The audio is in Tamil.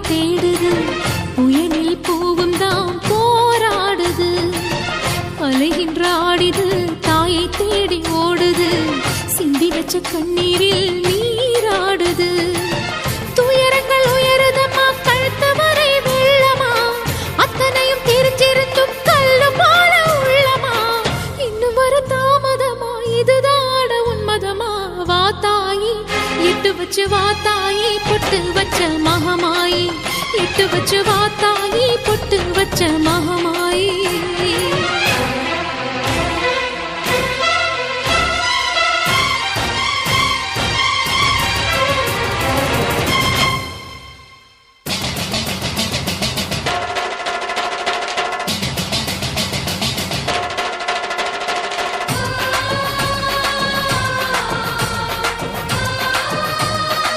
தேடுது. புயலில் பூவும் தாம் போராடுது. அலைகின்ற ஆடிது தாயை தேடி ஓடுது. சிந்தி வச்ச கண்ணீரில் நீராடுது. துயரங்கள் உயருதம்மா கழுத்து வரை வெள்ளமா? அத்தனையும் தெரிஞ்சிருந்தும் கல்லு போல உள்ளமா? இன்னும் வர தாமதமா? இதுதான உன்மதமா வா தாயி எட்டு வச்சு வா தாயி பொட்டு வச்ச மகமா? எட்டு வச்சு வாத்தாயி பொட்டு வச்ச மகமாயி.